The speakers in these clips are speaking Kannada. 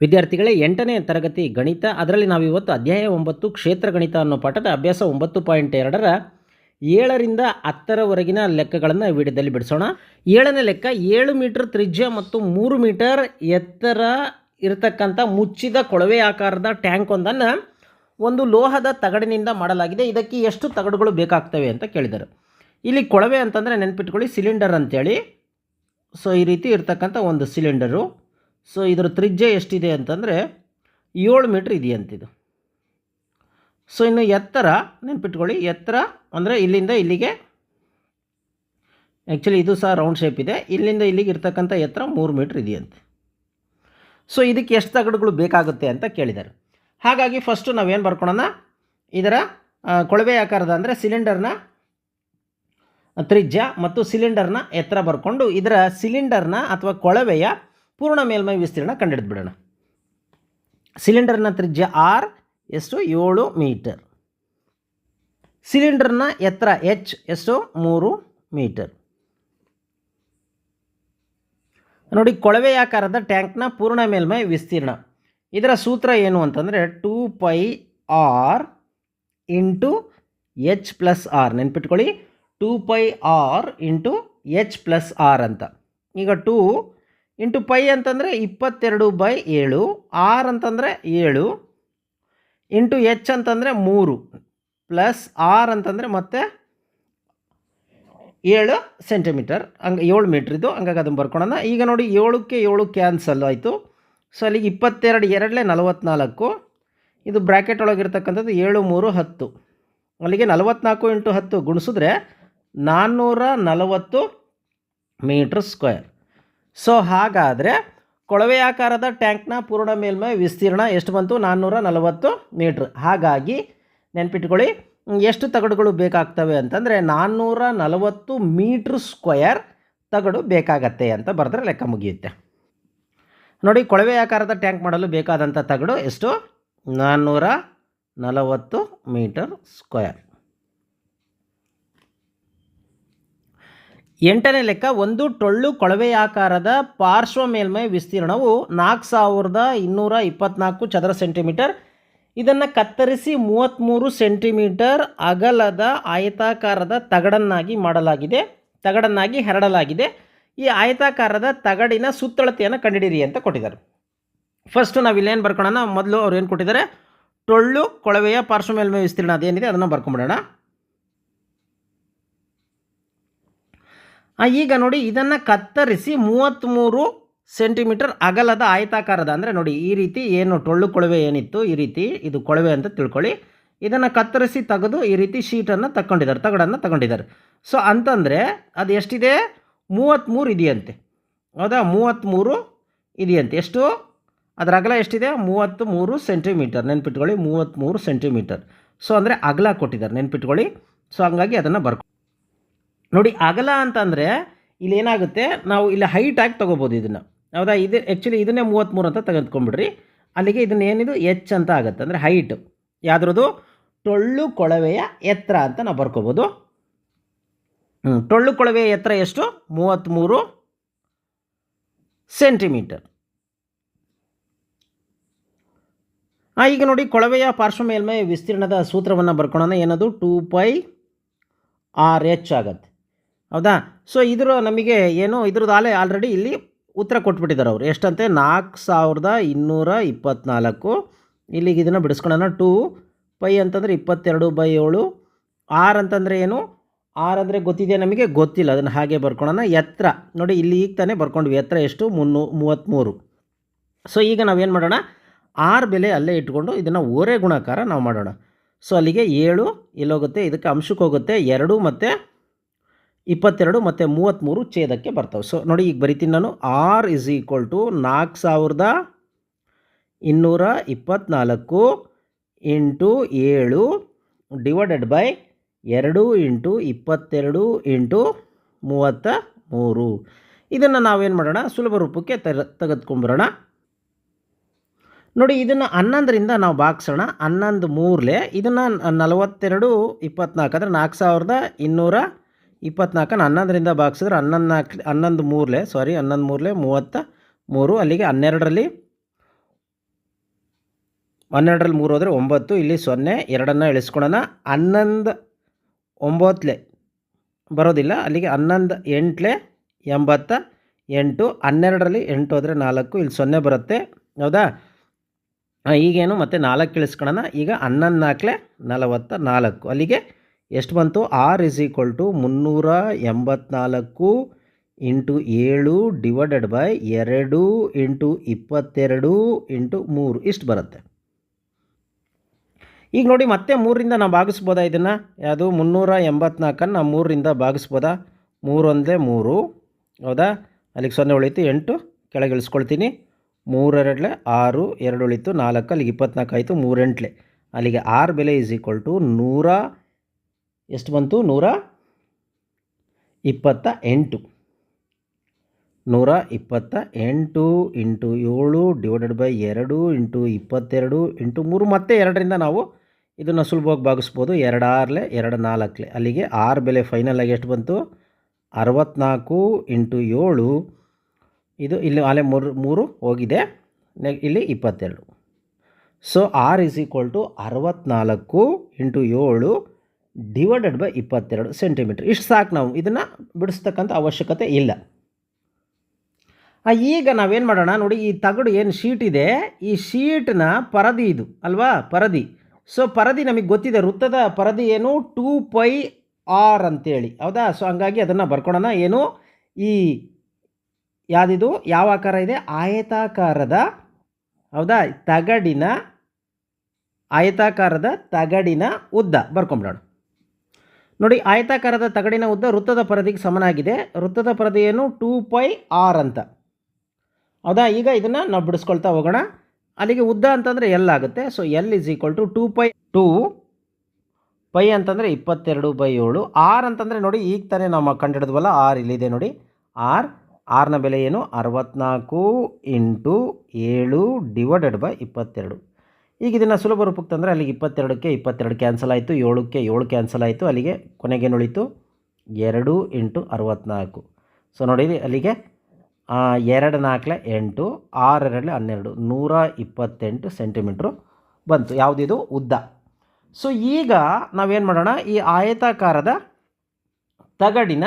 ವಿದ್ಯಾರ್ಥಿಗಳೇ ಎಂಟನೇ ತರಗತಿ ಗಣಿತ, ಅದರಲ್ಲಿ ನಾವು ಇವತ್ತು ಅಧ್ಯಾಯ ಒಂಬತ್ತು ಕ್ಷೇತ್ರ ಗಣಿತ ಅನ್ನೋ ಪಾಠದ ಅಭ್ಯಾಸ ಒಂಬತ್ತು ಪಾಯಿಂಟ್ ಎರಡರ ಏಳರಿಂದ ಹತ್ತರವರೆಗಿನ ಲೆಕ್ಕಗಳನ್ನು ವಿಡಿಯೋದಲ್ಲಿ ಬಿಡಿಸೋಣ. ಏಳನೇ ಲೆಕ್ಕ, ಏಳು ಮೀಟರ್ ತ್ರಿಜ್ಯ ಮತ್ತು ಮೂರು ಮೀಟರ್ ಎತ್ತರ ಇರತಕ್ಕಂಥ ಮುಚ್ಚಿದ ಕೊಳವೆ ಆಕಾರದ ಟ್ಯಾಂಕ್ ಒಂದನ್ನು ಒಂದು ಲೋಹದ ತಗಡಿನಿಂದ ಮಾಡಲಾಗಿದೆ. ಇದಕ್ಕೆ ಎಷ್ಟು ತಗಡುಗಳು ಬೇಕಾಗ್ತವೆ ಅಂತ ಕೇಳಿದರು. ಇಲ್ಲಿ ಕೊಳವೆ ಅಂತಂದರೆ ನೆನ್ಪಿಟ್ಕೊಳ್ಳಿ, ಸಿಲಿಂಡರ್ ಅಂತೇಳಿ. ಸೊ, ಈ ರೀತಿ ಇರ್ತಕ್ಕಂಥ ಒಂದು ಸಿಲಿಂಡರು. ಸೊ ಇದರ ತ್ರಿಜ್ಯ ಎಷ್ಟಿದೆ ಅಂತಂದರೆ ಏಳು ಮೀಟ್ರ್ ಇದೆಯಂತಿದು. ಸೊ ಇನ್ನು ಎತ್ತರ ನೆನ್ಪಿಟ್ಕೊಳ್ಳಿ, ಎತ್ತರ ಅಂದರೆ ಇಲ್ಲಿಂದ ಇಲ್ಲಿಗೆ ಆ್ಯಕ್ಚುಲಿ ಇದು ಸಹ ರೌಂಡ್ ಶೇಪ್ ಇದೆ. ಇಲ್ಲಿಂದ ಇಲ್ಲಿಗೆ ಇರ್ತಕ್ಕಂಥ ಎತ್ತರ ಮೂರು ಮೀಟ್ರ್ ಇದೆಯಂತೆ. ಸೊ ಇದಕ್ಕೆ ಎಷ್ಟು ತಗಡುಗಳು ಬೇಕಾಗುತ್ತೆ ಅಂತ ಕೇಳಿದ್ದಾರೆ. ಹಾಗಾಗಿ ಫಸ್ಟು ನಾವೇನು ಬರ್ಕೊಳೋಣ, ಇದರ ಕೊಳವೆ ಆಕಾರದ ಅಂದರೆ ಸಿಲಿಂಡರ್ನ ತ್ರಿಜ್ಯ ಮತ್ತು ಸಿಲಿಂಡರ್ನ ಎತ್ತರ ಬರ್ಕೊಂಡು, ಇದರ ಸಿಲಿಂಡರ್ನ ಅಥವಾ ಕೊಳವೆಯ ಪೂರ್ಣ ಮೇಲ್ಮೈ ವಿಸ್ತೀರ್ಣ ಕಂಡುಹಿಡಿದ್ಬಿಡೋಣ ಸಿಲಿಂಡರ್ನ ತ್ರಿಜ್ಯ ಆರ್ ಎಷ್ಟು ಏಳು ಮೀಟರ್. ಸಿಲಿಂಡರ್ನ ಎತ್ತರ ಎಚ್ ಎಷ್ಟು ಮೂರು ಮೀಟರ್. ನೋಡಿ ಕೊಳವೆಯಾಕಾರದ ಟ್ಯಾಂಕ್ನ ಪೂರ್ಣ ಮೇಲ್ಮೈ ವಿಸ್ತೀರ್ಣ. ಇದರ ಸೂತ್ರ ಏನು ಅಂತಂದರೆ two pi R into H plus R. ನೆನ್ಪಿಟ್ಕೊಳ್ಳಿ, two pi R into H plus R ಅಂತ. ಈಗ ಟೂ ಇಂಟು ಪೈ ಅಂತಂದರೆ ಇಪ್ಪತ್ತೆರಡು ಬೈ ಏಳು, ಆರ್ ಅಂತಂದರೆ ಏಳು, ಇಂಟು ಎಚ್ ಅಂತಂದರೆ ಮೂರು, ಪ್ಲಸ್ ಆರ್ ಅಂತಂದರೆ ಮತ್ತೆ ಏಳು ಸೆಂಟಿಮೀಟರ್. ಹಂಗೆ ಏಳು ಮೀಟ್ರ್ ಇದು, ಹಂಗಾಗಿ ಅದನ್ನು ಬರ್ಕೊಳೋಣ. ಈಗ ನೋಡಿ ಏಳಕ್ಕೆ ಏಳು ಕ್ಯಾನ್ಸಲ್ ಆಯಿತು. ಸೊ ಅಲ್ಲಿಗೆ ಇಪ್ಪತ್ತೆರಡು, ಎರಡಲೇ ನಲವತ್ತ್ನಾಲ್ಕು ಇದು ಬ್ರ್ಯಾಕೆಟ್ ಒಳಗಿರ್ತಕ್ಕಂಥದ್ದು ಏಳು, ಮೂರು, ಹತ್ತು. ಅಲ್ಲಿಗೆ ನಲವತ್ತ್ನಾಲ್ಕು ಇಂಟು ಹತ್ತು ಗುಣಿಸಿದ್ರೆ ನಾನ್ನೂರ ನಲವತ್ತು ಮೀಟ್ರ್ ಸ್ಕ್ವೇರ್. ಸೊ ಹಾಗಾದರೆ ಕೊಳವೆ ಆಕಾರದ ಟ್ಯಾಂಕ್ನ ಪೂರ್ಣ ಮೇಲ್ಮೈ ವಿಸ್ತೀರ್ಣ ಎಷ್ಟು ಬಂತು? ನಾನ್ನೂರ ನಲವತ್ತು ಮೀಟ್ರ್. ಹಾಗಾಗಿ ನೆನ್ಪಿಟ್ಕೊಳ್ಳಿ, ಎಷ್ಟು ತಗಡುಗಳು ಬೇಕಾಗ್ತವೆ ಅಂತಂದರೆ ನಾನ್ನೂರ ನಲವತ್ತು ಮೀಟ್ರ್ ಸ್ಕ್ವಯರ್ ತಗಡು ಬೇಕಾಗತ್ತೆ ಅಂತ ಬರೆದ್ರೆ ಲೆಕ್ಕ ಮುಗಿಯುತ್ತೆ. ನೋಡಿ, ಕೊಳವೆ ಆಕಾರದ ಟ್ಯಾಂಕ್ ಮಾಡಲು ಬೇಕಾದಂಥ ತಗಡು ಎಷ್ಟು? ನಾನ್ನೂರ ನಲವತ್ತು ಮೀಟರ್ ಸ್ಕ್ವಯರ್ ಎಂಟನೇ ಲೆಕ್ಕ, ಒಂದು ಟೊಳ್ಳು ಕೊಳವೆಯಾಕಾರದ ಪಾರ್ಶ್ವ ಮೇಲ್ಮೈ ವಿಸ್ತೀರ್ಣವು ನಾಲ್ಕು ಸಾವಿರದ ಇನ್ನೂರ ಇಪ್ಪತ್ನಾಲ್ಕು ಚದರ ಸೆಂಟಿಮೀಟರ್. ಇದನ್ನು ಕತ್ತರಿಸಿ ಮೂವತ್ತ್ಮೂರು ಸೆಂಟಿಮೀಟರ್ ಅಗಲದ ಆಯತಾಕಾರದ ತಗಡನ್ನಾಗಿ ಮಾಡಲಾಗಿದೆ, ತಗಡನ್ನಾಗಿ ಹರಡಲಾಗಿದೆ. ಈ ಆಯತಾಕಾರದ ತಗಡಿನ ಸುತ್ತಳತೆಯನ್ನು ಕಂಡುಹಿಡಿಯಿರಿ ಅಂತ ಕೊಟ್ಟಿದ್ದಾರೆ. ಫಸ್ಟು ನಾವು ಇಲ್ಲೇನು ಬರ್ಕೊಳ್ಳೋಣ ಮೊದಲು ಅವ್ರು ಏನು ಕೊಟ್ಟಿದ್ದಾರೆ? ಟೊಳ್ಳು ಕೊಳವೆಯ ಪಾರ್ಶ್ವ ಮೇಲ್ಮೈ ವಿಸ್ತೀರ್ಣ ಅದೇನಿದೆ? ಅದನ್ನು ಬರ್ಕೊಂಬಿಡೋಣ. ಈಗ ನೋಡಿ, ಇದನ್ನು ಕತ್ತರಿಸಿ ಮೂವತ್ತ್ಮೂರು ಸೆಂಟಿಮೀಟರ್ ಅಗಲದ ಆಯತಾಕಾರದ, ಅಂದರೆ ನೋಡಿ, ಈ ರೀತಿ ಏನು ಟೊಳ್ಳು ಕೊಳವೆ ಏನಿತ್ತು, ಈ ರೀತಿ ಇದು ಕೊಳವೆ ಅಂತ ತಿಳ್ಕೊಳ್ಳಿ. ಇದನ್ನು ಕತ್ತರಿಸಿ ತೆಗೆದು ಈ ರೀತಿ ಶೀಟನ್ನು ತಗೊಂಡಿದ್ದಾರೆ ತಗಡನ್ನು ತಗೊಂಡಿದ್ದಾರೆ. ಸೊ ಅಂತಂದರೆ ಅದು ಎಷ್ಟಿದೆ? ಮೂವತ್ತ್ಮೂರು ಇದೆಯಂತೆ. ಹೌದಾ? ಮೂವತ್ತ್ಮೂರು ಇದೆಯಂತೆ. ಎಷ್ಟು? ಅದರ ಅಗಲ ಎಷ್ಟಿದೆ? ಮೂವತ್ತು ಮೂರು ಸೆಂಟಿಮೀಟರ್. ನೆನ್ಪಿಟ್ಕೊಳ್ಳಿ ಮೂವತ್ತ್ಮೂರು ಸೆಂಟಿಮೀಟರ್. ಸೊ ಅಂದರೆ ಅಗಲ ಕೊಟ್ಟಿದ್ದಾರೆ, ನೆನ್ಪಿಟ್ಕೊಳ್ಳಿ. ಸೊ ಹಂಗಾಗಿ ಅದನ್ನು ಬರ್ಕೊ ನೋಡಿ ಅಗಲ ಅಂತಂದರೆ ಇಲ್ಲಿ ಏನಾಗುತ್ತೆ? ನಾವು ಇಲ್ಲಿ ಹೈಟ್ ಆಗಿ ತೊಗೋಬೋದು ಇದನ್ನು. ಹೌದಾ? ಇದು ಆ್ಯಕ್ಚುಲಿ ಇದನ್ನೇ ಮೂವತ್ತ್ಮೂರು ಅಂತ ತೆಗೆದುಕೊಂಡ್ಬಿಡ್ರಿ. ಅಲ್ಲಿಗೆ ಇದನ್ನ ಏನಿದು? ಎಚ್ ಅಂತ ಆಗುತ್ತೆ. ಅಂದರೆ ಹೈಟ್ ಯಾವುದ್ರದ್ದು? ಟೊಳ್ಳು ಕೊಳವೆಯ ಎತ್ತರ ಅಂತ ನಾವು ಬರ್ಕೋಬೋದು. ಟೊಳ್ಳು ಕೊಳವೆಯ ಎತ್ತರ ಎಷ್ಟು? ಮೂವತ್ತ್ಮೂರು ಸೆಂಟಿಮೀಟರ್ ಈಗ ನೋಡಿ ಕೊಳವೆಯ ಪಾರ್ಶ್ವ ಮೇಲ್ಮೈ ವಿಸ್ತೀರ್ಣದ ಸೂತ್ರವನ್ನು ಬರ್ಕೊಳ್ಳೋಣ ಏನದು? ಟೂ ಪೈ ಆರ್ ಎಚ್ ಆಗತ್ತೆ. ಹೌದಾ? ಸೊ ಇದ್ರ ನಮಗೆ ಏನು ಇದ್ರದ್ದು ಆಲೆ ಆಲ್ರೆಡಿ ಇಲ್ಲಿ ಉತ್ತರ ಕೊಟ್ಬಿಟ್ಟಿದ್ದಾರೆ ಅವರು. ಎಷ್ಟಂತೆ? ನಾಲ್ಕು ಸಾವಿರದ ಇನ್ನೂರ ಇಪ್ಪತ್ತ್ನಾಲ್ಕು ಇಲ್ಲಿಗೆ ಇದನ್ನು ಬಿಡಿಸ್ಕೊಳ್ಳೋಣ ಟೂ ಪೈ ಅಂತಂದರೆ ಇಪ್ಪತ್ತೆರಡು ಬೈ ಏಳು. ಆರ್ ಅಂತಂದರೆ ಏನು? ಆರ್ ಅಂದರೆ ಗೊತ್ತಿದೆ ನಮಗೆ? ಗೊತ್ತಿಲ್ಲ. ಅದನ್ನು ಹಾಗೆ ಬರ್ಕೊಳ್ಳೋಣ ಎತ್ತರ ನೋಡಿ, ಇಲ್ಲಿ ಈಗ ತಾನೇ ಬರ್ಕೊಂಡ್ವಿ. ಎತ್ತರ ಎಷ್ಟು? ಮುನ್ನೂ ಮೂವತ್ತ್ಮೂರು ಸೊ ಈಗ ನಾವೇನು ಮಾಡೋಣ? ಆರ್ ಬೆಲೆ ಅಲ್ಲೇ ಇಟ್ಕೊಂಡು ಇದನ್ನು ಓರೆ ಗುಣಾಕಾರ ನಾವು ಮಾಡೋಣ. ಸೊ ಅಲ್ಲಿಗೆ ಏಳು, ಇಲ್ಲೋಗುತ್ತೆ, ಇದಕ್ಕೆ ಅಂಶಕ್ಕೆ ಹೋಗುತ್ತೆ, ಎರಡು ಮತ್ತು ಇಪ್ಪತ್ತೆರಡು ಮತ್ತು ಮೂವತ್ತ್ಮೂರು ಛೇದಕ್ಕೆ ಬರ್ತವೆ. ಸೊ ನೋಡಿ ಈಗ ಬರಿತೀನಿ ನಾನು. ಆರ್ ಇಸ್ ಈಕ್ವಲ್ ಟು ನಾಲ್ಕು ಸಾವಿರದ ಇನ್ನೂರ ಇಪ್ಪತ್ತ್ನಾಲ್ಕು ಇಂಟು ಏಳು ಡಿವೈಡೆಡ್ ಬೈ ಎರಡು ಇಂಟು ಇಪ್ಪತ್ತೆರಡು ಇಂಟು ಮೂವತ್ತ ಮೂರು ಇದನ್ನು ನಾವೇನು ಮಾಡೋಣ? ಸುಲಭ ರೂಪಕ್ಕೆ ತೆರ ತೆಗೆದುಕೊಂಬರೋಣ ನೋಡಿ ಇದನ್ನು ಹನ್ನೊಂದರಿಂದ ನಾವು ಭಾಗಿಸೋಣ. ಹನ್ನೊಂದು ಮೂರಲೆ ಇದನ್ನು ನಲವತ್ತೆರಡು ಇಪ್ಪತ್ನಾಲ್ಕು ಅಂದರೆ ನಾಲ್ಕು ಸಾವಿರದ ಇನ್ನೂರ ಇಪ್ಪತ್ನಾಲ್ಕನ್ನು ಹನ್ನೊಂದರಿಂದ ಭಾಗಿಸಿದ್ರೆ ಹನ್ನೊಂದು ನಾಲ್ಕು ಹನ್ನೊಂದು ಮೂರಲೆ ಸಾರಿ ಹನ್ನೊಂದು ಮೂರಲೆ ಮೂವತ್ತ ಮೂರು, ಅಲ್ಲಿಗೆ ಹನ್ನೆರಡರಲ್ಲಿ ಹನ್ನೆರಡರಲ್ಲಿ ಮೂರು ಹೋದರೆ ಒಂಬತ್ತು, ಇಲ್ಲಿ ಸೊನ್ನೆ, ಎರಡನ್ನು ಇಳಿಸ್ಕೊಳ್ಳೋಣ ಹನ್ನೊಂದು ಒಂಬತ್ತಲೆ ಬರೋದಿಲ್ಲ, ಅಲ್ಲಿಗೆ ಹನ್ನೊಂದು ಎಂಟಲೆ ಎಂಬತ್ತ ಎಂಟು, ಹನ್ನೆರಡರಲ್ಲಿ ಎಂಟು ಹೋದರೆ ನಾಲ್ಕು, ಇಲ್ಲಿ ಸೊನ್ನೆ ಬರುತ್ತೆ, ಹೌದಾ? ಈಗೇನು ಮತ್ತೆ ನಾಲ್ಕು ಇಳಿಸ್ಕೊಳ್ಳೋಣ ಈಗ ಹನ್ನೊಂದು ನಾಲ್ಕಲೆ ನಲವತ್ತ ನಾಲ್ಕು, ಅಲ್ಲಿಗೆ ಎಷ್ಟು ಬಂತು? ಆರ್ ಇಸ್ ಈಕ್ವಲ್ ಟು ಮುನ್ನೂರ ಎಂಬತ್ನಾಲ್ಕು ಇಂಟು ಏಳು ಡಿವೈಡೆಡ್ ಬೈ ಎರಡು ಇಂಟು ಇಪ್ಪತ್ತೆರಡು ಇಂಟು ಮೂರು. ಇಷ್ಟು ಬರುತ್ತೆ. ಈಗ ನೋಡಿ ಮತ್ತೆ ಮೂರರಿಂದ ನಾವು ಭಾಗಿಸ್ಬೋದಾ ಇದನ್ನು? ಯಾವುದು? ಮುನ್ನೂರ ಎಂಬತ್ನಾಲ್ಕನ್ನು ನಾವು ಮೂರರಿಂದ ಭಾಗಿಸ್ಬೋದಾ? ಮೂರೊಂದೇ ಮೂರು. ಹೌದಾ? ಅಲ್ಲಿಗೆ ಸೊನ್ನೆ ಉಳಿತು ಎಂಟು. ಕೆಳಗೆ ಇಳಿಸ್ಕೊಳ್ತೀನಿ. ಮೂರೆರಡಲೆ ಆರು, ಎರಡು ಉಳಿತು ನಾಲ್ಕು. ಅಲ್ಲಿಗೆ ಇಪ್ಪತ್ನಾಲ್ಕು ಆಯಿತು ಮೂರೆಂಟ್ಲೆ. ಅಲ್ಲಿಗೆ ಆರು ಬೆಲೆ ಈಸ್ ಈಕ್ವಲ್ ಟು ನೂರ ಎಷ್ಟು ಬಂತು? ನೂರ ಇಪ್ಪತ್ತ ಎಂಟು. ನೂರ ಇಪ್ಪತ್ತ ಎಂಟು ಇಂಟು ಏಳು ಡಿವೈಡೆಡ್ ಬೈ ಎರಡು ಇಂಟು ಇಪ್ಪತ್ತೆರಡು ಇಂಟು ಮೂರು ಮತ್ತೆ ಎರಡರಿಂದ ನಾವು ಇದನ್ನು ಸುಲಭವಾಗಿ ಭಾಗಿಸ್ಬೋದು. ಎರಡು ಆರ್ಲೆ, ಎರಡು ನಾಲ್ಕಲೆ. ಅಲ್ಲಿಗೆ ಆರು ಬೆಲೆ ಫೈನಲ್ ಆಗಿ ಎಷ್ಟು ಬಂತು? ಅರವತ್ನಾಲ್ಕು ಇಂಟು ಏಳು. ಇದು ಇಲ್ಲಿ ಆಲೆ ಮೂರು ಮೂರು ಹೋಗಿದೆ. ನೆ, ಇಲ್ಲಿ ಇಪ್ಪತ್ತೆರಡು. So R is equal to ಅರವತ್ನಾಲ್ಕು ಇಂಟು ಏಳು ಡಿವೈಡೆಡ್ ಬೈ ಇಪ್ಪತ್ತೆರಡು ಸೆಂಟಿಮೀಟ್ರ್ ಇಷ್ಟು ಸಾಕು ನಾವು. ಇದನ್ನು ಬಿಡಿಸ್ತಕ್ಕಂಥ ಅವಶ್ಯಕತೆ ಇಲ್ಲ. ಈಗ ನಾವೇನು ಮಾಡೋಣ? ನೋಡಿ, ಈ ತಗಡು ಏನು ಶೀಟ್ ಇದೆ? ಈ ಶೀಟ್ನ ಪರದಿ ಇದು, ಅಲ್ವಾ? ಪರದಿ. ಸೊ ಪರದಿ ನಮಗೆ ಗೊತ್ತಿದೆ, ವೃತ್ತದ ಪರದಿ ಏನು? ಟೂ ಪೈ ಆರ್ ಅಂತೇಳಿ. ಹೌದಾ? ಸೊ ಹಂಗಾಗಿ ಅದನ್ನು ಬರ್ಕೊಳ್ಳೋಣ ಏನು? ಈ ಯಾವುದಿದು? ಯಾವ ಆಕಾರ ಇದೆ? ಆಯತಾಕಾರದ, ಹೌದಾ? ತಗಡಿನ, ಆಯತಾಕಾರದ ತಗಡಿನ ಉದ್ದ. ಬರ್ಕೊಂಬಿಡೋಣ. ನೋಡಿ, ಆಯತಾಕಾರದ ತಗಡಿನ ಉದ್ದ ವೃತ್ತದ ಪರದಿಗೆ ಸಮನಾಗಿದೆ. ವೃತ್ತದ ಪರದೆಯನ್ನು ಟೂ ಪೈ ಆರ್ ಅಂತ. ಹೌದಾ? ಈಗ ಇದನ್ನು ನಾವು ಬಿಡಿಸ್ಕೊಳ್ತಾ ಹೋಗೋಣ. ಅಲ್ಲಿಗೆ ಉದ್ದ ಅಂತಂದರೆ ಎಲ್ ಆಗುತ್ತೆ? So L is equal to two pi two pi ಅಂತಂದರೆ ಇಪ್ಪತ್ತೆರಡು ಬೈ ಏಳು. ಆರ್ ಅಂತಂದರೆ ನೋಡಿ, ಈಗ ತಾನೇ ನಾವು ಕಂಡಿಡಿದ್ವಲ್ಲ, ಆರ್ ಇಲ್ಲಿದೆ ನೋಡಿ. ಆರ್ ಆರ್ನ ಬೆಲೆ ಏನು? ಅರವತ್ನಾಲ್ಕು ಇಂಟು ಏಳು ಡಿವೈಡೆಡ್ ಬೈ ಇಪ್ಪತ್ತೆರಡು. ಈಗ ಇದನ್ನು ಸುಲಭ ರೂಪಕ್ಕೆ ತಂದರೆ ಅಲ್ಲಿಗೆ ಇಪ್ಪತ್ತೆರಡಕ್ಕೆ ಇಪ್ಪತ್ತೆರಡು ಕ್ಯಾನ್ಸಲ್ ಆಯಿತು, ಏಳಕ್ಕೆ ಏಳು ಕ್ಯಾನ್ಸಲ್ ಆಯಿತು, ಅಲ್ಲಿಗೆ ಕೊನೆಗೆ ನುಳಿತು ಎರಡು ಎಂಟು ಅರವತ್ತ್ನಾಲ್ಕು ಸೊ ನೋಡಿ ಅಲ್ಲಿಗೆ ಎರಡು ನಾಲ್ಕಲೆ ಎಂಟು ಆರೆರಡಲೆ ಹನ್ನೆರಡು, ನೂರ ಇಪ್ಪತ್ತೆಂಟು ಸೆಂಟಿಮೀಟ್ರು ಬಂತು. ಯಾವುದಿದು ಉದ್ದ. ಸೊ ಈಗ ನಾವೇನು ಮಾಡೋಣ? ಈ ಆಯತಾಕಾರದ ತಗಡಿನ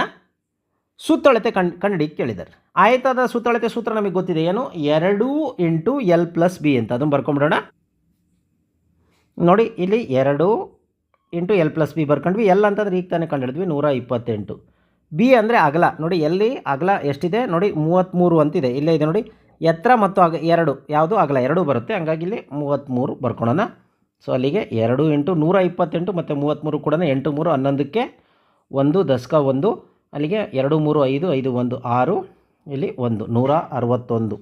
ಸುತ್ತಳತೆ ಕಂಡು ಕಂಡಿಡಿ ಕೇಳಿದ್ದಾರೆ. ಆಯತದ ಸುತ್ತಳತೆ ಸೂತ್ರ ನಮಗೆ ಗೊತ್ತಿದೆ ಏನು? ಎರಡು ಇಂಟು ಎಲ್ ಪ್ಲಸ್ ಬಿ ಅಂತ. ಅದನ್ನು ಬರ್ಕೊಂಬಿಡೋಣ. ನೋಡಿ, ಇಲ್ಲಿ ಎರಡು ಇಂಟು ಎಲ್ ಪ್ಲಸ್ ಬಿ ಬರ್ಕೊಂಡ್ವಿ. ಎಲ್ ಅಂತಂದ್ರೆ ಈಗ ತಾನೇ ಕಂಡುಹಿಡಿದ್ವಿ, ನೂರ ಇಪ್ಪತ್ತೆಂಟು. ಬಿ ಅಂದರೆ ಅಗಲ. ನೋಡಿ, ಎಲ್ಲಿ ಅಗಲ ಎಷ್ಟಿದೆ? ನೋಡಿ ಮೂವತ್ತ್ಮೂರು ಅಂತಿದೆ. ಇಲ್ಲೇ ಇದೆ ನೋಡಿ ಎತ್ತರ ಮತ್ತು ಅಗ, ಎರಡು, ಯಾವುದು ಅಗಲ? ಎರಡೂ ಬರುತ್ತೆ. ಹಂಗಾಗಿ ಇಲ್ಲಿ ಮೂವತ್ತ್ಮೂರು ಬರ್ಕೊಳ್ಳೋಣ ಸೊ, ಅಲ್ಲಿಗೆ ಎರಡು ಇಂಟು ನೂರ ಇಪ್ಪತ್ತೆಂಟು ಮತ್ತು ಮೂವತ್ತ್ಮೂರು ಕೂಡ ಎಂಟು ಮೂರು ಹನ್ನೊಂದಕ್ಕೆ ಒಂದು ದಶಕ ಒಂದು. ಅಲ್ಲಿಗೆ ಎರಡು ಮೂರು ಐದು ಐದು ಒಂದು ಆರು. ಇಲ್ಲಿ ಒಂದು, ನೂರ ಅರವತ್ತೊಂದು.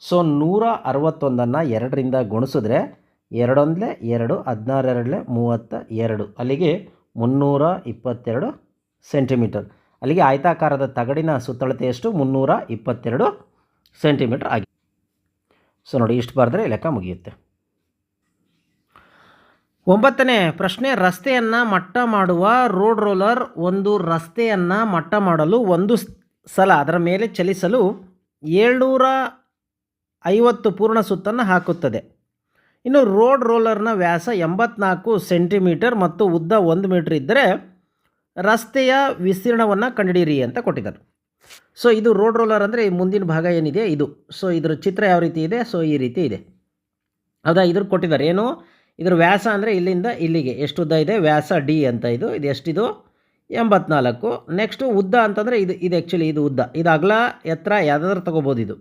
ಸೊ, ನೂರ ಅರವತ್ತೊಂದನ್ನು ಎರಡರಿಂದ ಗುಣಿಸಿದ್ರೆ ಎರಡೊಂದಲೇ ಎರಡು, ಹದಿನಾರೆರಡಲೆ ಮೂವತ್ತ ಎರಡು. ಅಲ್ಲಿಗೆ ಮುನ್ನೂರ ಇಪ್ಪತ್ತೆರಡು ಸೆಂಟಿಮೀಟರ್. ಅಲ್ಲಿಗೆ ಆಯತಾಕಾರದ ತಗಡಿನ ಸುತ್ತಳತೆ ಎಷ್ಟು ಮುನ್ನೂರ ಇಪ್ಪತ್ತೆರಡು ಸೆಂಟಿಮೀಟರ್ ಆಗಿದೆ. ಸೊ ನೋಡಿ, ಇಷ್ಟು ಬರೆದ್ರೆ ಲೆಕ್ಕ ಮುಗಿಯುತ್ತೆ. ಒಂಬತ್ತನೇ ಪ್ರಶ್ನೆ, ರಸ್ತೆಯನ್ನು ಮಟ್ಟ ಮಾಡುವ ರೋಡ್ ರೋಲರ್ ಒಂದು ರಸ್ತೆಯನ್ನು ಮಟ್ಟ ಮಾಡಲು ಒಂದು ಸಲ ಅದರ ಮೇಲೆ ಚಲಿಸಲು ಏಳ್ನೂರ ಐವತ್ತು ಪೂರ್ಣ ಸುತ್ತನ್ನು ಹಾಕುತ್ತದೆ. ಇನ್ನು ರೋಡ್ ರೋಲರ್ನ ವ್ಯಾಸ ಎಂಬತ್ನಾಲ್ಕು ಸೆಂಟಿಮೀಟರ್ ಮತ್ತು ಉದ್ದ ಒಂದು ಮೀಟರ್ ಇದ್ದರೆ ರಸ್ತೆಯ ವಿಸ್ತೀರ್ಣವನ್ನು ಕಂಡುಹಿಡಿಯಿರಿ ಅಂತ ಕೊಟ್ಟಿದ್ದಾರೆ. ಸೊ ಇದು ರೋಡ್ ರೋಲರ್ ಅಂದರೆ ಈ ಮುಂದಿನ ಭಾಗ ಏನಿದೆ? ಇದು. ಸೊ ಇದ್ರ ಚಿತ್ರ ಯಾವ ರೀತಿ ಇದೆ? ಸೊ ಈ ರೀತಿ ಇದೆ. ಹೌದಾ? ಇದ್ರ ಕೊಟ್ಟಿದ್ದಾರೆ. ಏನು? ಇದ್ರ ವ್ಯಾಸ ಅಂದರೆ ಇಲ್ಲಿಂದ ಇಲ್ಲಿಗೆ. ಎಷ್ಟು ಉದ್ದ ಇದೆ? ವ್ಯಾಸ ಡಿ ಅಂತ ಇದು. ಇದು ಎಷ್ಟಿದು? ಎಂಬತ್ನಾಲ್ಕು. ನೆಕ್ಸ್ಟು ಉದ್ದ ಅಂತಂದರೆ ಇದು ಇದು ಆ್ಯಕ್ಚುಲಿ ಇದು ಉದ್ದ. ಇದು ಅಗಲ, ಎತ್ತರ ಯಾವ್ದಾದ್ರು ತೊಗೋಬೋದು ಇದು.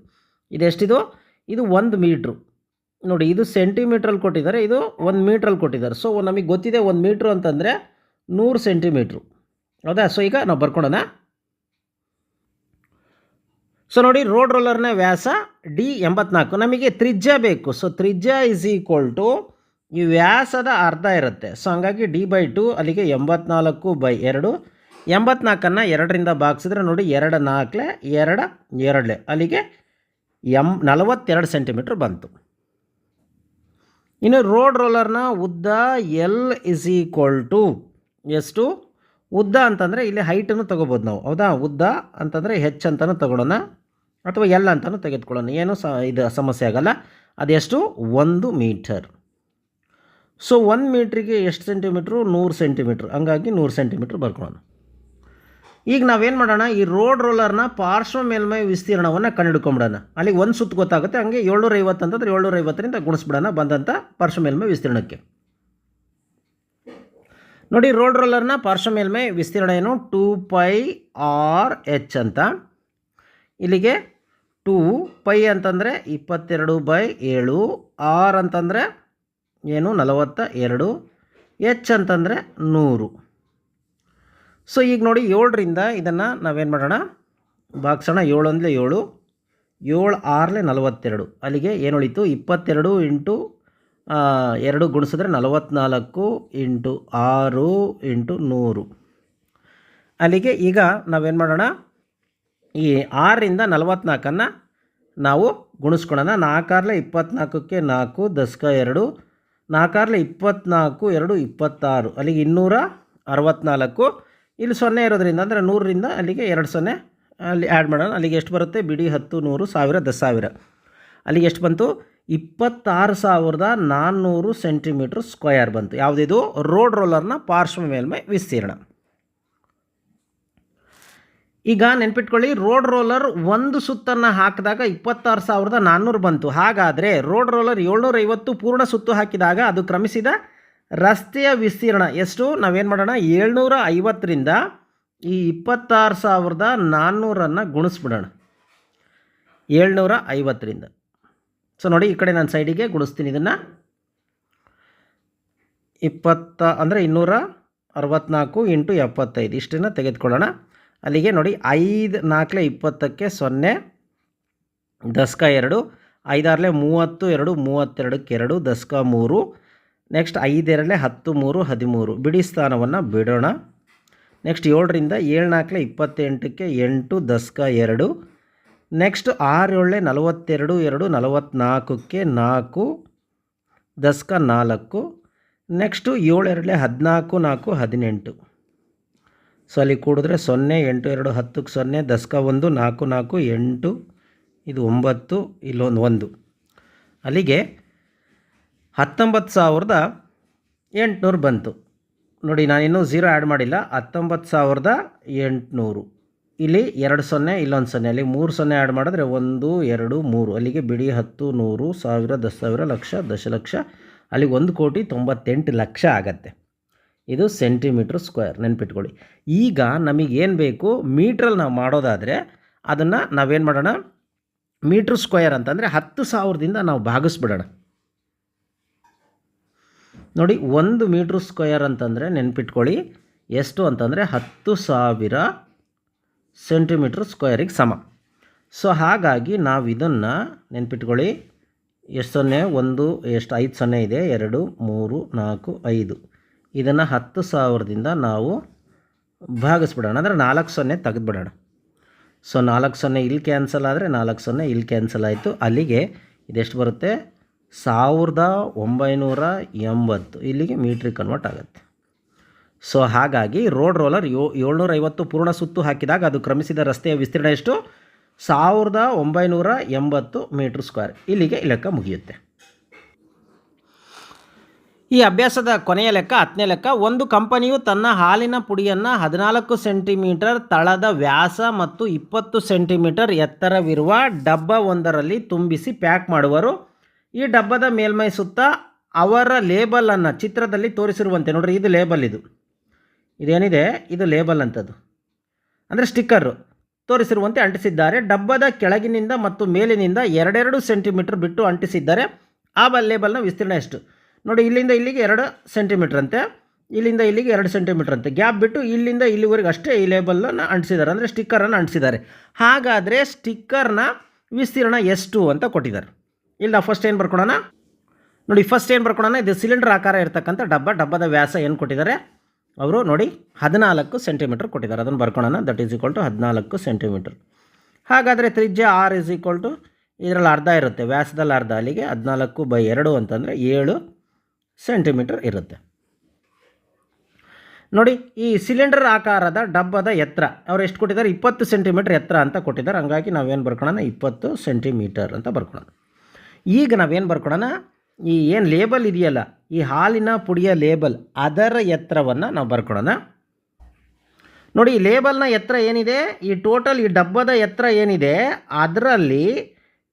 ಇದೆಷ್ಟಿದು ಇದು ಒಂದು ಮೀಟ್ರು. ನೋಡಿ, ಇದು ಸೆಂಟಿಮೀಟ್ರಲ್ಲಿ ಕೊಟ್ಟಿದ್ದಾರೆ, ಇದು ಒಂದು ಮೀಟ್ರಲ್ಲಿ ಕೊಟ್ಟಿದ್ದಾರೆ. ಸೊ ನಮಗೆ ಗೊತ್ತಿದೆ ಒಂದು ಮೀಟ್ರು ಅಂತಂದರೆ ನೂರು ಸೆಂಟಿಮೀಟ್ರು ಹೌದಾ? ಸೊ ಈಗ ನಾವು ಬರ್ಕೊಡೋಣ. ಸೊ ನೋಡಿ ರೋಡ್ ರೋಲರ್ನ ವ್ಯಾಸ ಡಿ ಎಂಬತ್ನಾಲ್ಕು. ನಮಗೆ ತ್ರಿಜ್ಯ ಬೇಕು. ಸೊ ತ್ರಿಜ್ಯ ಇಸ್ ಈಕ್ವಲ್ ಟು ಈ ವ್ಯಾಸದ ಅರ್ಧ ಇರುತ್ತೆ. ಸೊ ಹಂಗಾಗಿ ಡಿ ಬೈ ಟು ಅಲ್ಲಿಗೆ ಎಂಬತ್ನಾಲ್ಕು ಬೈ ಎರಡು. ಎಂಬತ್ನಾಲ್ಕನ್ನು ಎರಡರಿಂದ ಬಾಗಿಸಿದ್ರೆ ನೋಡಿ, ಎರಡು ನಾಲ್ಕಲೆ, ಎರಡು ಎರಡಲೆ. ಅಲ್ಲಿಗೆ ಎಂ ನಲವತ್ತೆರಡು ಸೆಂಟಿಮೀಟ್ರ್ ಬಂತು. ಇನ್ನು ರೋಡ್ ರೋಲರ್ನ ಉದ್ದ ಎಲ್ ಇಸ್ ಈಕ್ವಲ್ ಟು ಎಷ್ಟು? ಉದ್ದ ಅಂತಂದರೆ ಇಲ್ಲಿ ಹೈಟನ್ನು ತೊಗೋಬೋದು ನಾವು. ಹೌದಾ? ಉದ್ದ ಅಂತಂದರೆ ಹೆಚ್ ಅಂತಲೂ ತಗೊಳ್ಳೋಣ. ಅಥವಾ ಎಲ್ ಅಂತಲೂ ತೆಗೆದುಕೊಳ್ಳೋಣ. ಏನು ಸ ಇದು ಸಮಸ್ಯೆ ಆಗಲ್ಲ. ಅದೆಷ್ಟು? ಒಂದು ಮೀಟರ್ ಸೊ ಒಂದು ಮೀಟ್ರಿಗೆ ಎಷ್ಟು ಸೆಂಟಿಮೀಟ್ರು ನೂರು ಸೆಂಟಿಮೀಟ್ರ್ ಹಂಗಾಗಿ ನೂರು ಸೆಂಟಿಮೀಟ್ರ್ ಬರ್ಕೊಳ್ಳೋಣ. ಈಗ ನಾವೇನು ಮಾಡೋಣ? ಈ ರೋಡ್ ರೋಲರ್ನ ಪಾರ್ಶ್ವ ಮೇಲ್ಮೈ ವಿಸ್ತೀರ್ಣವನ್ನು ಕಂಡುಹಿಡ್ಕೊಂಬಿಡೋಣ ಅಲ್ಲಿಗೆ ಒಂದು ಸುತ್ತು ಗೊತ್ತಾಗುತ್ತೆ, ಹಂಗೆ ಏಳ್ನೂರ ಐವತ್ತು ಅಂತಂದ್ರೆ ಏಳ್ನೂರ ಐವತ್ತರಿಂದ ಗುಣಿಸ್ಬಿಡೋಣ ಬಂದಂಥ ಪಾರ್ಶ್ವ ಮೇಲ್ಮೈ ವಿಸ್ತೀರ್ಣಕ್ಕೆ. ನೋಡಿ ರೋಡ್ ರೋಲರ್ನ ಪಾರ್ಶ್ವ ಮೇಲ್ಮೈ ವಿಸ್ತೀರ್ಣ ಏನು? ಟೂ ಪೈ ಆರ್ ಎಚ್ ಅಂತ. ಇಲ್ಲಿಗೆ ಟೂ ಪೈ ಅಂತಂದರೆ ಇಪ್ಪತ್ತೆರಡು ಬೈ ಏಳು, ಆರ್ ಅಂತಂದರೆ ಏನು? ನಲವತ್ತ ಎರಡು, ಎಚ್ ಅಂತಂದರೆ ನೂರು. ಸೊ ಈಗ ನೋಡಿ ಏಳರಿಂದ ಇದನ್ನು ನಾವೇನು ಮಾಡೋಣ? ಭಾಗಿಸೋಣ ಏಳು ಅಂದರೆ ಏಳು. ಏಳು ಆರಲೆ ನಲವತ್ತೆರಡು. ಅಲ್ಲಿಗೆ ಏನು ಉಳಿತು? ಇಪ್ಪತ್ತೆರಡು ಇಂಟು ಎರಡು ಗುಣಿಸಿದ್ರೆ ನಲವತ್ತ್ನಾಲ್ಕು ಇಂಟು ಆರು ಇಂಟು ನೂರು. ಅಲ್ಲಿಗೆ ಈಗ ನಾವೇನು ಮಾಡೋಣ? ಈ ಆರರಿಂದ ನಲವತ್ತ್ನಾಲ್ಕನ್ನು ನಾವು ಗುಣಿಸ್ಕೊಳ್ಳೋಣ ನಾಲ್ಕಾರ್ಲೆ ಇಪ್ಪತ್ತ್ನಾಲ್ಕಕ್ಕೆ ನಾಲ್ಕು, ದಸಕ ಎರಡು. ನಾಲ್ಕಾರ್ಲೆ ಇಪ್ಪತ್ತ್ನಾಲ್ಕು ಎರಡು ಇಪ್ಪತ್ತಾರು. ಅಲ್ಲಿಗೆ ಇನ್ನೂರ ಅರವತ್ತ್ನಾಲ್ಕು ಇಲ್ಲಿ ಸೊನ್ನೆ ಇರೋದ್ರಿಂದ ಅಂದರೆ ನೂರರಿಂದ ಅಲ್ಲಿಗೆ ಎರಡು ಸೊನ್ನೆ. ಅಲ್ಲಿ ಆ್ಯಡ್ ಮಾಡೋಣ. ಅಲ್ಲಿಗೆ ಎಷ್ಟು ಬರುತ್ತೆ? ಬಿಡಿ ಹತ್ತು, ನೂರು, ಸಾವಿರ, ದಸ್ ಸಾವಿರ. ಅಲ್ಲಿಗೆ ಎಷ್ಟು ಬಂತು? ಇಪ್ಪತ್ತಾರು ಸಾವಿರದ ನಾನ್ನೂರು ಸೆಂಟಿಮೀಟ್ರ್ ಸ್ಕ್ವಯರ್ ಬಂತು. ಯಾವುದಿದು? ರೋಡ್ ರೋಲರ್ನ ಪಾರ್ಶ್ವ ಮೇಲ್ಮೈ ವಿಸ್ತೀರ್ಣ. ಈಗ ನೆನ್ಪಿಟ್ಕೊಳ್ಳಿ, ರೋಡ್ ರೋಲರ್ ಒಂದು ಸುತ್ತನ್ನು ಹಾಕಿದಾಗ ಇಪ್ಪತ್ತಾರು ಸಾವಿರದ ನಾನ್ನೂರು ಬಂತು. ಹಾಗಾದರೆ ರೋಡ್ ರೋಲರ್ ಏಳ್ನೂರ ಐವತ್ತು ಪೂರ್ಣ ಸುತ್ತು ಹಾಕಿದಾಗ ಅದು ಕ್ರಮಿಸಿದ ರಸ್ತೆಯ ವಿಸ್ತೀರ್ಣ ಎಷ್ಟು? ನಾವೇನು ಮಾಡೋಣ? ಏಳ್ನೂರ ಐವತ್ತರಿಂದ ಈ ಇಪ್ಪತ್ತಾರು ಸಾವಿರದ ನಾನ್ನೂರನ್ನು ಗುಣಿಸ್ಬಿಡೋಣ. ಏಳ್ನೂರ ಐವತ್ತರಿಂದ ಸೊ ನೋಡಿ ಈ ಕಡೆ ನಾನು ಸೈಡಿಗೆ ಗುಣಿಸ್ತೀನಿ ಇದನ್ನು. ಇಪ್ಪತ್ತ, ಅಂದರೆ ಇನ್ನೂರ ಅರವತ್ತ್ನಾಲ್ಕು ಇಂಟು ಎಪ್ಪತ್ತೈದು. ಇಷ್ಟನ್ನು ತೆಗೆದುಕೊಳ್ಳೋಣ. ಅಲ್ಲಿಗೆ ನೋಡಿ ಐದು ನಾಲ್ಕಲೆ ಇಪ್ಪತ್ತಕ್ಕೆ ಸೊನ್ನೆ, ದಸ್ಕ ಎರಡು. ಐದಾರಲೆ ಮೂವತ್ತು, ಎರಡು ಮೂವತ್ತೆರಡಕ್ಕೆ ಎರಡು, ದಸ್ಕ ಮೂರು. ನೆಕ್ಸ್ಟ್ ಐದೆರಡಲೆ ಹತ್ತು, ಮೂರು, ಹದಿಮೂರು. ಬಿಡಿ ಸ್ಥಾನವನ್ನು ಬಿಡೋಣ. ನೆಕ್ಸ್ಟ್ ಏಳರಿಂದ ಏಳು ನಾಲ್ಕಲೆ ಇಪ್ಪತ್ತೆಂಟಕ್ಕೆ ಎಂಟು, ದಸ್ಕ ಎರಡು. ನೆಕ್ಸ್ಟ್ ಆರೇಳೆ ನಲವತ್ತೆರಡು, ಎರಡು ನಲವತ್ತ್ನಾಲ್ಕಕ್ಕೆ ನಾಲ್ಕು, ದಸ್ಕ ನಾಲ್ಕು. ನೆಕ್ಸ್ಟು ಏಳೆರಡಲೆ ಹದಿನಾಲ್ಕು, ನಾಲ್ಕು, ಹದಿನೆಂಟು. ಸೊ ಅಲ್ಲಿ ಕೂಡಿದ್ರೆ ಸೊನ್ನೆ, ಎಂಟು, ಎರಡು, ಹತ್ತಕ್ಕೆ ಸೊನ್ನೆ, ದಸ್ಕ ಒಂದು, ನಾಲ್ಕು ನಾಲ್ಕು, ಎಂಟು. ಇದು ಒಂಬತ್ತು, ಇಲ್ಲೊಂದು ಒಂದು. ಅಲ್ಲಿಗೆ ಹತ್ತೊಂಬತ್ತು ಸಾವಿರದ ಎಂಟುನೂರು ಬಂತು. ನೋಡಿ, ನಾನಿನ್ನೂ ಝೀರೋ ಆ್ಯಡ್ ಮಾಡಿಲ್ಲ. ಹತ್ತೊಂಬತ್ತು ಸಾವಿರದ ಎಂಟುನೂರು. ಇಲ್ಲಿ ಎರಡು ಸೊನ್ನೆ, ಇಲ್ಲೊಂದು ಸೊನ್ನೆ. ಅಲ್ಲಿ ಮೂರು ಸೊನ್ನೆ ಆ್ಯಡ್ ಮಾಡಿದ್ರೆ ಒಂದು, ಎರಡು, ಮೂರು. ಅಲ್ಲಿಗೆ ಬಿಡಿ ಹತ್ತು, ನೂರು, ಸಾವಿರ ದಶ ಸಾವಿರ ಲಕ್ಷ, ದಶಲಕ್ಷ. ಅಲ್ಲಿಗೆ ಒಂದು ಕೋಟಿ ತೊಂಬತ್ತೆಂಟು ಲಕ್ಷ ಆಗತ್ತೆ. ಇದು ಸೆಂಟಿಮೀಟ್ರ್ ಸ್ಕ್ವೇರ್ ನೆನ್ಪಿಟ್ಕೊಳ್ಳಿ. ಈಗ ನಮಗೇನು ಬೇಕು? ಮೀಟ್ರಲ್ಲಿ ನಾವು ಮಾಡೋದಾದರೆ ಅದನ್ನು ನಾವೇನು ಮಾಡೋಣ? ಮೀಟ್ರ್ ಸ್ಕ್ವೇರ್ ಅಂತಂದರೆ ಹತ್ತು ಸಾವಿರದಿಂದ ನಾವು ಭಾಗಿಸ್ಬಿಡೋಣ. ನೋಡಿ, ಒಂದು ಮೀಟ್ರ್ ಸ್ಕ್ವಯರ್ ಅಂತಂದರೆ ನೆನ್ಪಿಟ್ಕೊಳ್ಳಿ. ಎಷ್ಟು ಅಂತಂದರೆ ಹತ್ತು ಸಾವಿರ ಸೆಂಟಿಮೀಟ್ರ್ ಸ್ಕ್ವಯರಿಗೆ ಸಮ. ಸೊ, ಹಾಗಾಗಿ ನಾವು ಇದನ್ನು ನೆನ್ಪಿಟ್ಕೊಳ್ಳಿ. ಎಷ್ಟು ಸೊನ್ನೆ? ಒಂದು, ಎಷ್ಟು? ಐದು ಸೊನ್ನೆ ಇದೆ. ಎರಡು, ಮೂರು, ನಾಲ್ಕು, ಐದು. ಇದನ್ನು ಹತ್ತು ಸಾವಿರದಿಂದ ನಾವು ಭಾಗಿಸ್ಬಿಡೋಣ. ಅಂದರೆ ನಾಲ್ಕು ಸೊನ್ನೆ ತೆಗೆದುಬಿಡೋಣ. ಸೊ, ನಾಲ್ಕು ಸೊನ್ನೆ ಇಲ್ಲಿ ಕ್ಯಾನ್ಸಲ್ ಆದರೆ ನಾಲ್ಕು ಸೊನ್ನೆ ಇಲ್ಲಿ ಕ್ಯಾನ್ಸಲ್ ಆಯಿತು. ಅಲ್ಲಿಗೆ ಇದೆಷ್ಟು ಬರುತ್ತೆ? ಸಾವಿರದ ಒಂಬೈನೂರ ಎಂಬತ್ತು. ಇಲ್ಲಿಗೆ ಮೀಟ್ರಿಗೆ ಕನ್ವರ್ಟ್ ಆಗುತ್ತೆ. ಸೊ ಹಾಗಾಗಿ ರೋಡ್ ರೋಲರ್ ಯೋ ಏಳ್ನೂರ ಐವತ್ತು ಪೂರ್ಣ ಸುತ್ತು ಹಾಕಿದಾಗ ಅದು ಕ್ರಮಿಸಿದ ರಸ್ತೆಯ ವಿಸ್ತೀರ್ಣ ಎಷ್ಟು? ಸಾವಿರದ ಒಂಬೈನೂರ ಎಂಬತ್ತು ಮೀಟ್ರ್ ಸ್ಕ್ವೇರ್ ಇಲ್ಲಿಗೆ ಲೆಕ್ಕ ಮುಗಿಯುತ್ತೆ. ಈ ಅಭ್ಯಾಸದ ಕೊನೆಯ ಲೆಕ್ಕ, ಹತ್ತನೇ ಲೆಕ್ಕ, ಒಂದು ಕಂಪನಿಯು ತನ್ನ ಹಾಲಿನ ಪುಡಿಯನ್ನು ಹದಿನಾಲ್ಕು ಸೆಂಟಿಮೀಟರ್ ತಳದ ವ್ಯಾಸ ಮತ್ತು ಇಪ್ಪತ್ತು ಸೆಂಟಿಮೀಟರ್ ಎತ್ತರವಿರುವ ಡಬ್ಬ ಒಂದರಲ್ಲಿ ತುಂಬಿಸಿ ಪ್ಯಾಕ್ ಮಾಡುವರು. ಈ ಡಬ್ಬದ ಮೇಲ್ಮೈ ಸುತ್ತ ಅವರ ಲೇಬಲನ್ನು ಚಿತ್ರದಲ್ಲಿ ತೋರಿಸಿರುವಂತೆ ನೋಡ್ರಿ, ಇದು ಲೇಬಲ್ ಇದು. ಇದೇನಿದೆ? ಇದು ಲೇಬಲ್ ಅಂಥದ್ದು ಅಂದರೆ ಸ್ಟಿಕ್ಕರು ತೋರಿಸಿರುವಂತೆ ಅಂಟಿಸಿದ್ದಾರೆ. ಡಬ್ಬದ ಕೆಳಗಿನಿಂದ ಮತ್ತು ಮೇಲಿನಿಂದ ಎರಡೆರಡು ಸೆಂಟಿಮೀಟ್ರ್ ಬಿಟ್ಟು ಅಂಟಿಸಿದ್ದಾರೆ. ಆ ಲೇಬಲ್ನ ವಿಸ್ತೀರ್ಣ ಎಷ್ಟು? ನೋಡಿ, ಇಲ್ಲಿಂದ ಇಲ್ಲಿಗೆ ಎರಡು ಸೆಂಟಿಮೀಟ್ರ್ ಅಂತೆ. ಇಲ್ಲಿಂದ ಇಲ್ಲಿಗೆ ಎರಡು ಸೆಂಟಿಮೀಟ್ರ್ ಅಂತೆ. ಗ್ಯಾಪ್ ಬಿಟ್ಟು ಇಲ್ಲಿಂದ ಇಲ್ಲಿವರೆಗೆ ಅಷ್ಟೇ ಈ ಲೇಬಲನ್ನು ಅಂಟಿಸಿದ್ದಾರೆ. ಅಂದರೆ ಸ್ಟಿಕ್ಕರನ್ನು ಅಂಟಿಸಿದ್ದಾರೆ. ಹಾಗಾದರೆ ಸ್ಟಿಕ್ಕರ್ನ ವಿಸ್ತೀರ್ಣ ಎಷ್ಟು ಅಂತ ಕೊಟ್ಟಿದ್ದಾರೆ. ಇಲ್ಲಿ ಫಸ್ಟ್ ಏನು ಬರ್ಕೊಳೋಣ ನೋಡಿ ಫಸ್ಟ್ ಏನು ಬರ್ಕೊಳೋಣ ಇದು ಸಿಲಿಂಡರ್ ಆಕಾರ ಇರ್ತಕ್ಕಂಥ ಡಬ್ಬ, ಡಬ್ಬದ ವ್ಯಾಸ ಏನು ಕೊಟ್ಟಿದ್ದಾರೆ? ಅವರು ನೋಡಿ, ಹದಿನಾಲ್ಕು ಸೆಂಟಿಮೀಟರ್ ಕೊಟ್ಟಿದ್ದಾರೆ. ಅದನ್ನು ಬರ್ಕೊಳೋಣ ದಟ್ ಈಸ್ ಈಕ್ವಲ್ ಟು ಹದಿನಾಲ್ಕು ಸೆಂಟಿಮೀಟರ್ ಹಾಗಾದರೆ ತ್ರಿಜ್ಯ ಆರ್ ಇಸ್ ಈಕ್ವಲ್ ಟು ಇದರಲ್ಲಿ ಅರ್ಧ ಇರುತ್ತೆ. ವ್ಯಾಸದಲ್ಲಿ ಅರ್ಧ, ಅಲ್ಲಿಗೆ ಹದಿನಾಲ್ಕು ಬೈ ಎರಡು ಅಂತಂದರೆ ಏಳು ಸೆಂಟಿಮೀಟರ್ ಇರುತ್ತೆ. ನೋಡಿ, ಈ ಸಿಲಿಂಡರ್ ಆಕಾರದ ಡಬ್ಬದ ಎತ್ತರ ಅವ್ರು ಎಷ್ಟು ಕೊಟ್ಟಿದ್ದಾರೆ? ಇಪ್ಪತ್ತು ಸೆಂಟಿಮೀಟರ್ ಎತ್ತರ ಅಂತ ಕೊಟ್ಟಿದ್ದಾರೆ. ಹಂಗಾಗಿ ನಾವೇನು ಬರ್ಕೊಳ್ಳೋಣ ಇಪ್ಪತ್ತು ಸೆಂಟಿಮೀಟರ್ ಅಂತ ಬರ್ಕೊಳ್ಳೋಣ ಈಗ ನಾವೇನು ಬರ್ಕೊಡೋಣ? ಈ ಏನು ಲೇಬಲ್ ಇದೆಯಲ್ಲ, ಈ ಹಾಲಿನ ಪುಡಿಯ ಲೇಬಲ್ ಅದರ ಎತ್ತರವನ್ನು ನಾವು ಬರ್ಕೊಡೋಣ. ನೋಡಿ, ಈ ಲೇಬಲ್ನ ಎತ್ತರ ಏನಿದೆ? ಈ ಟೋಟಲ್ ಈ ಡಬ್ಬದ ಎತ್ತರ ಏನಿದೆ? ಅದರಲ್ಲಿ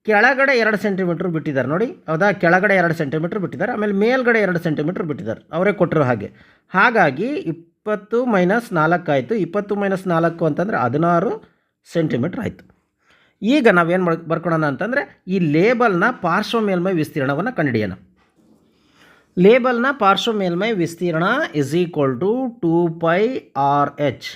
ಕೆಳಗಡೆ ಎರಡು ಸೆಂಟಿಮೀಟ್ರ್ ಬಿಟ್ಟಿದ್ದಾರೆ ನೋಡಿ. ಹೌದಾ? ಕೆಳಗಡೆ ಎರಡು ಸೆಂಟಿಮೀಟ್ರ್ ಬಿಟ್ಟಿದ್ದಾರೆ, ಆಮೇಲೆ ಮೇಲ್ಗಡೆ ಎರಡು ಸೆಂಟಿಮೀಟ್ರ್ ಬಿಟ್ಟಿದ್ದಾರೆ. ಅವರೇ ಕೊಟ್ಟರು ಹಾಗೆ. ಹಾಗಾಗಿ ಇಪ್ಪತ್ತು ಮೈನಸ್ ನಾಲ್ಕು ಆಯಿತು. ಇಪ್ಪತ್ತು ಮೈನಸ್ ನಾಲ್ಕು ಅಂತಂದರೆ ಹದಿನಾರು ಸೆಂಟಿಮೀಟ್ರ್ ಆಯಿತು. ಈಗ ನಾವೇನು ಮಾಡ್, ಬರ್ಕೊಳೋಣ ಅಂತಂದರೆ ಈ ಲೇಬಲ್ನ ಪಾರ್ಶ್ವ ಮೇಲ್ಮೈ ವಿಸ್ತೀರ್ಣವನ್ನು ಕಂಡುಹಿಡಿಯೋಣ. ಲೇಬಲ್ನ ಪಾರ್ಶ್ವ ಮೇಲ್ಮೈ ವಿಸ್ತೀರ್ಣ is equal to two pi R H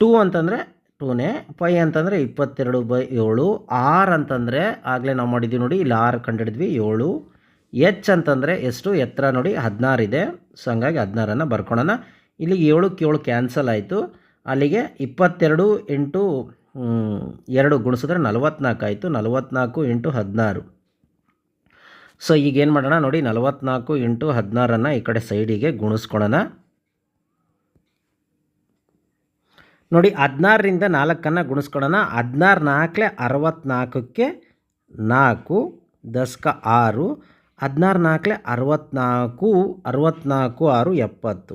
two ಅಂತಂದರೆ ಟೂನೇ ಪೈ ಅಂತಂದರೆ ಇಪ್ಪತ್ತೆರಡು ಬೈ ಏಳು ಆರ್ ಅಂತಂದರೆ ಆಗಲೇ ನಾವು ಮಾಡಿದ್ವಿ ನೋಡಿ, ಇಲ್ಲಿ ಆರ್ ಕಂಡಿಡಿದ್ವಿ ಏಳು ಎಚ್ ಅಂತಂದರೆ ಎಷ್ಟು? ಎತ್ತರ ನೋಡಿ, ಹದಿನಾರು ಇದೆ. ಸೊ ಹಂಗಾಗಿ ಹದಿನಾರನ್ನು ಬರ್ಕೊಳ್ಳೋಣ ಇಲ್ಲಿಗೆ ಏಳು ಕೇಳು ಕ್ಯಾನ್ಸಲ್ ಆಯಿತು. ಅಲ್ಲಿಗೆ ಇಪ್ಪತ್ತೆರಡು ಇಂಟು ಎರಡು ಗುಣಿಸಿದ್ರೆ ನಲವತ್ನಾಲ್ಕು ಆಯಿತು. ನಲವತ್ನಾಲ್ಕು ಇಂಟು ಹದಿನಾರು. ಸೊ ಈಗ ಏನು ಮಾಡೋಣ ನೋಡಿ, ನಲವತ್ನಾಲ್ಕು ಇಂಟು ಹದಿನಾರನ್ನು ಈ ಕಡೆ ಸೈಡಿಗೆ ಗುಣಿಸ್ಕೊಳ್ಳೋಣ ನೋಡಿ, ಹದಿನಾರರಿಂದ ನಾಲ್ಕನ್ನು ಗುಣಿಸ್ಕೊಳ್ಳೋಣ ಹದಿನಾರು ನಾಲ್ಕಲೆ ಅರವತ್ನಾಲ್ಕಕ್ಕೆ ನಾಲ್ಕು ದಸ್ಕ ಆರು. ಹದಿನಾರು ನಾಲ್ಕಲೆ ಅರವತ್ನಾಲ್ಕು ಅರವತ್ನಾಲ್ಕು ಆರು ಎಪ್ಪತ್ತು.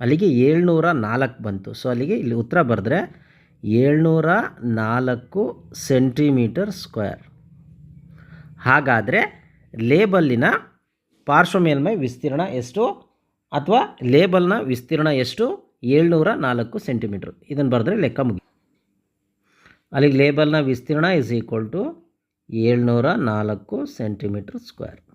ಅಲ್ಲಿಗೆ ಏಳ್ನೂರ ನಾಲ್ಕು ಬಂತು. ಸೊ ಅಲ್ಲಿಗೆ ಇಲ್ಲಿ ಉತ್ತರ ಬರೆದ್ರೆ ಏಳ್ನೂರ ನಾಲ್ಕು ಸೆಂಟಿಮೀಟರ್ ಸ್ಕ್ವೇರ್. ಹಾಗಾದರೆ ಲೇಬಲ್ಲಿನ ಪಾರ್ಶ್ವ ಮೇಲ್ಮೈ ವಿಸ್ತೀರ್ಣ ಎಷ್ಟು? ಅಥವಾ ಲೇಬಲ್ನ ವಿಸ್ತೀರ್ಣ ಎಷ್ಟು? ಏಳ್ನೂರ ನಾಲ್ಕು ಸೆಂಟಿಮೀಟ್ರ್. ಇದನ್ನು ಬರೆದ್ರೆ ಲೆಕ್ಕ ಮುಗಿ. ಅಲ್ಲಿಗೆ ಲೇಬಲ್ನ ವಿಸ್ತೀರ್ಣ ಇಸ್ ಈಕ್ವಲ್ ಟು ಏಳ್ನೂರ ನಾಲ್ಕು ಸೆಂಟಿಮೀಟ್ರ್ ಸ್ಕ್ವೇರ್.